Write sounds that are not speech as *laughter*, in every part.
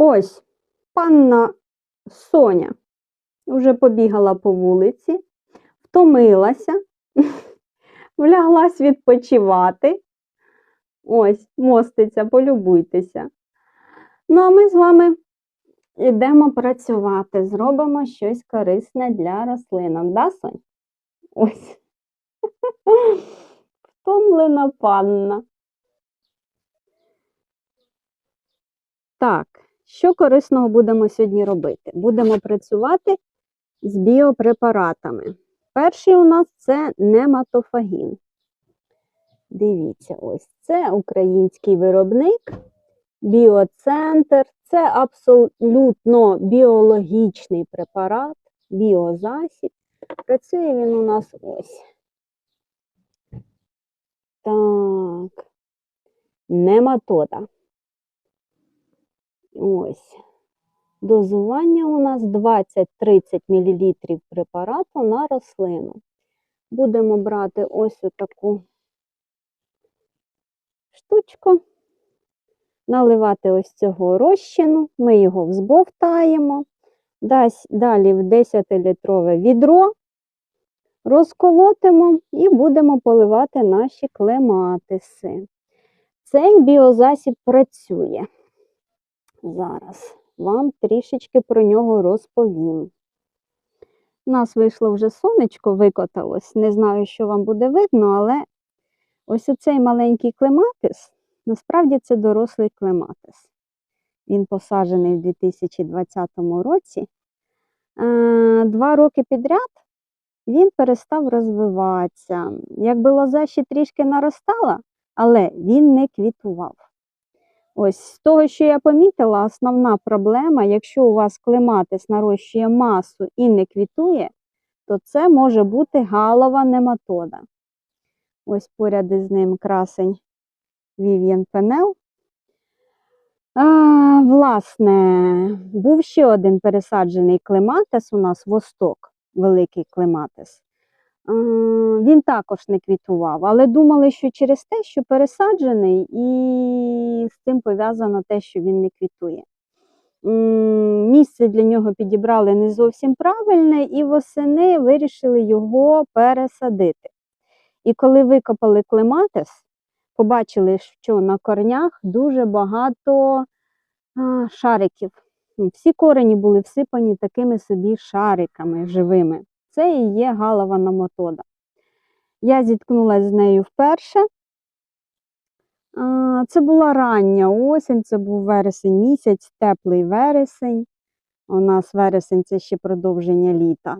Ось панна Соня вже побігала по вулиці, втомилася, *laughs* вляглась відпочивати. Ось, моститься, полюбуйтеся. Ну, а ми з вами йдемо працювати, зробимо щось корисне для рослинок. Да, Сонь? Ось. *laughs* Втомлена панна. Так, що корисного будемо сьогодні робити? Будемо працювати з біопрепаратами. Перший у нас це нематофагін. Дивіться, ось це український виробник, біоцентр. Це абсолютно біологічний препарат, біозасіб. Працює він у нас ось. Так, нематода. Ось. Дозування у нас 20-30 мл препарату на рослину. Будемо брати ось таку штучку, наливати ось цього розчину, ми його взбовтаємо, далі в 10-літрове відро розколотимо і будемо поливати наші клематиси. Цей біозасіб працює. Зараз вам трішечки про нього розповім. У нас вийшло вже сонечко, викоталось. Не знаю, що вам буде видно, але ось оцей маленький клематис, насправді це дорослий клематис. Він посаджений в 2020 році. Е, Два роки підряд він перестав розвиватися. Якби лоза ще трішки наростала, але він не квітував. Ось з того, що я помітила, основна проблема, якщо у вас клематис нарощує масу і не квітує, то це може бути галова нематода. Ось поряд із ним красень Vivian Penel. А, власне, був ще один пересаджений клематис у нас восток, великий клематис. Він також не квітував, але думали, що через те, що пересаджений, і з цим пов'язано те, що він не квітує. Місце для нього підібрали не зовсім правильне, і восени вирішили його пересадити. І коли викопали клематис, побачили, що на корнях дуже багато шариків. Всі корені були всипані такими собі шариками живими. Це і є галова нематода. Я зіткнулася з нею вперше. Це була рання осінь, це був вересень місяць, теплий вересень. У нас вересень це ще продовження літа.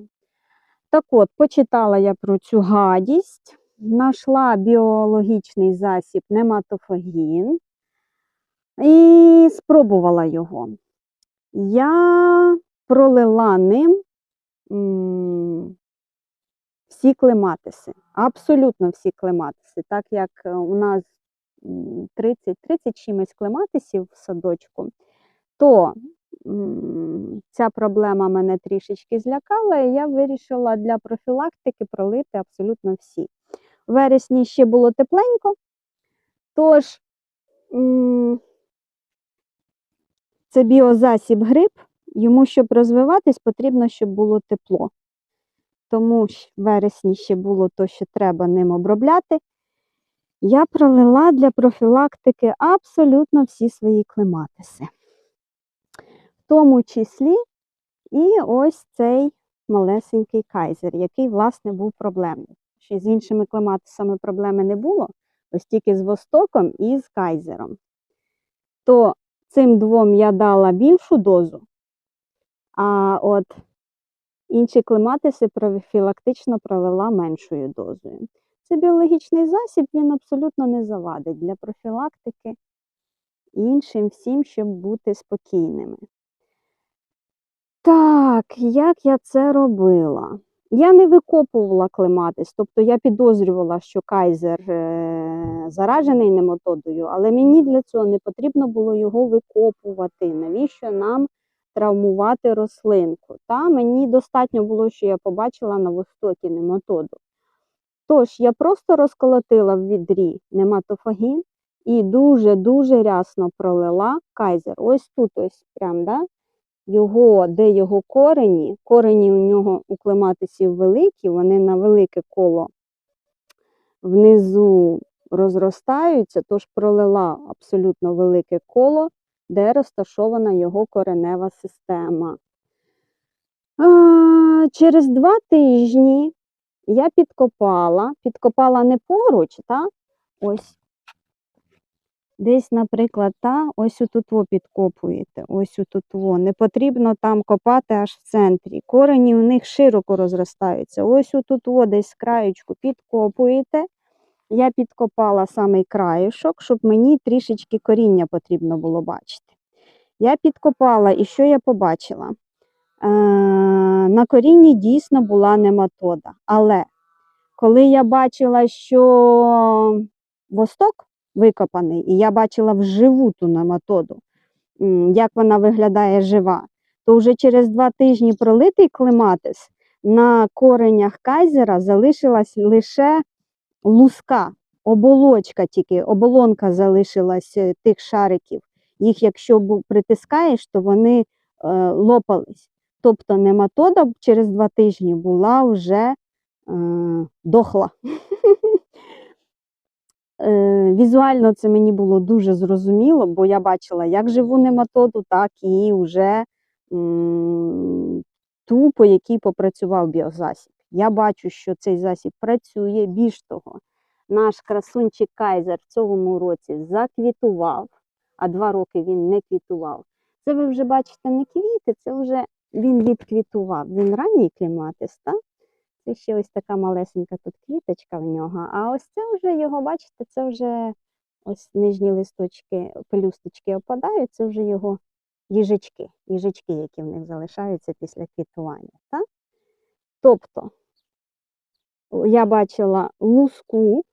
Так от, почитала я про цю гадість, знайшла біологічний засіб нематофагін і спробувала його. Я пролила ним всі клематиси, абсолютно всі клематиси, так як е, у нас 30, 30 чимось клематисів в садочку, то ця проблема мене трішечки злякала, і я вирішила для профілактики пролити абсолютно всі. У вересні ще було тепленько, тож це біозасіб гриб, йому, щоб розвиватись, потрібно, щоб було тепло. Тому в вересні ще було то, що треба ним обробляти. Я пролила для профілактики абсолютно всі свої клематиси. В тому числі і ось цей малесенький кайзер, який, власне, був проблемний. Ще з іншими клематисами проблеми не було, ось тільки з востоком і з кайзером. То цим двом я дала більшу дозу, а от інші клематиси профілактично пролила меншою дозою. Це біологічний засіб, він абсолютно не завадить для профілактики іншим всім, щоб бути спокійними. Так, як я це робила? Я не викопувала клематис, тобто я підозрювала, що кайзер е, заражений нематодою, але мені для цього не потрібно було його викопувати. Навіщо нам травмувати рослинку? Та мені достатньо було, що я побачила на востокі нематоду. Тож я просто розколотила в відрі нематофагін і дуже-дуже рясно пролила кайзер. Ось тут ось прям, да? його, де його корені, корені у нього у клематисів великі, вони на велике коло внизу розростаються, тож пролила абсолютно велике коло, де розташована його коренева система. А, через два тижні я підкопала, підкопала не поруч, та? ось Десь, наприклад, та, ось отут во підкопуєте, ось отут во. Не потрібно там копати аж в центрі. Корені у них широко розростаються. Ось отут во десь краєчку підкопуєте. Я підкопала самий краюшок, щоб мені трішечки коріння потрібно було бачити. Я підкопала, і що я побачила? Е, на корінні дійсно була нематода. Але коли я бачила, що восток викопаний, і я бачила вживу ту нематоду, як вона виглядає жива, то вже через два тижні пролитий клематис на коренях кайзера залишилась лише луска, оболочка тільки, оболонка залишилась е, тих шариків. Їх, якщо притискаєш, то вони е, лопались. Тобто нематода через два тижні була вже е, дохла. *laughs* Е, Візуально це мені було дуже зрозуміло, бо я бачила як живу нематоду, так і вже ту, по якій попрацював біозасіб. Я бачу, що цей засіб працює. Більш того, наш красунчик Кайзер в цьому році заквітував, а два роки він не квітував. Це ви вже бачите не квіти, це вже він відквітував. Він ранній кліматис, так? Це ще ось така малесенька тут квіточка в нього. А ось це вже його, бачите, це вже ось нижні листочки, пелюсточки опадають, це вже його їжачки, їжачки, які в них залишаються після квітування. Так? Тобто я бачила луску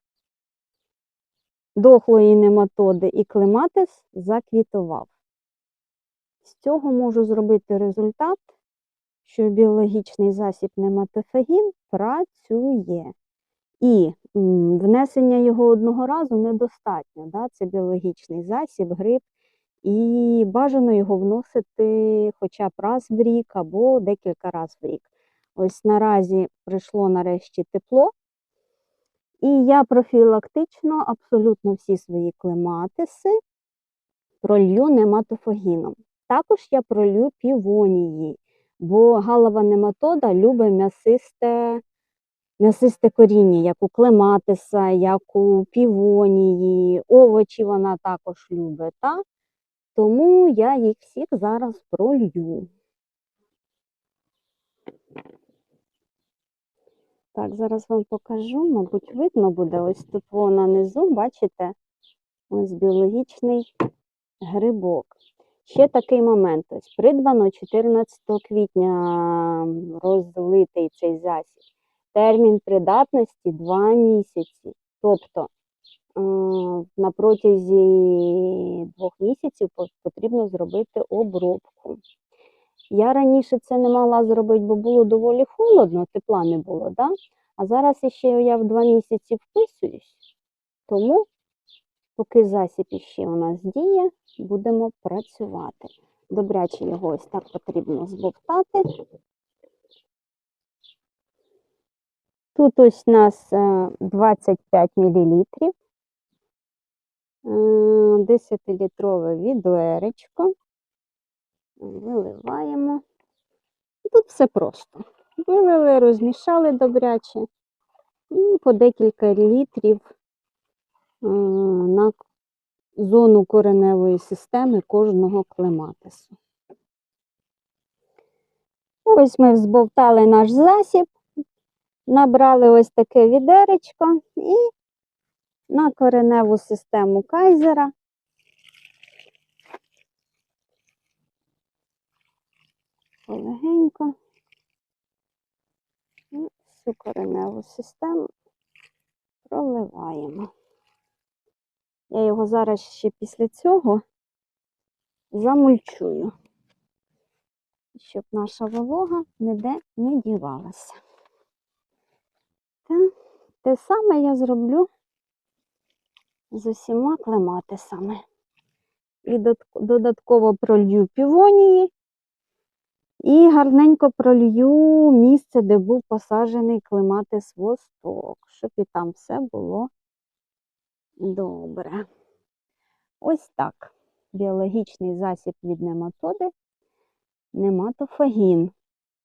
дохлої нематоди і клематис заквітував. З цього можу зробити результат, що біологічний засіб нематофагін працює. І внесення його одного разу недостатньо. Да? Це біологічний засіб, гриб, і бажано його вносити хоча б раз в рік або декілька разів в рік. Ось наразі прийшло нарешті тепло, і я профілактично абсолютно всі свої клематиси пролью нематофагіном. Також я пролью півонії, бо галова нематода любить м'ясисте, м'ясисте коріння, як у клематиса, як у півонії, овочі вона також любить. Та? Тому я їх всіх зараз пролью. Так, зараз вам покажу, мабуть, видно буде. Ось тут вона низу, бачите? Ось біологічний грибок. Ще такий момент. Ось придбано 14 квітня розлитий цей засіб. Термін придатності 2 місяці. Тобто е, на протязі двох місяців потрібно зробити обробку. Я раніше це не могла зробити, бо було доволі холодно, тепла не було, да? а зараз іще я в два місяці вписуюсь. Тому, поки засіб іще у нас діє, будемо працювати. Добряче його ось так потрібно збовтати. Тут ось у нас е, 25 мл. 10-літрове відеречко. Виливаємо. Тут все просто. Вилили, розмішали добряче і по декілька літрів е, на зону кореневої системи кожного клематису. Ось ми збовтали наш засіб, набрали ось таке відеречко і на кореневу систему кайзера полегенько і всю кореневу систему проливаємо. Я його зараз ще після цього замульчую, щоб наша волога ніде не дівалася. Та, те саме я зроблю з усіма клематисами. І додатково пролью півонії і гарненько пролью місце, де був посаджений клематис восток, щоб і там все було добре. Ось так. Біологічний засіб від нематоди нематофагін.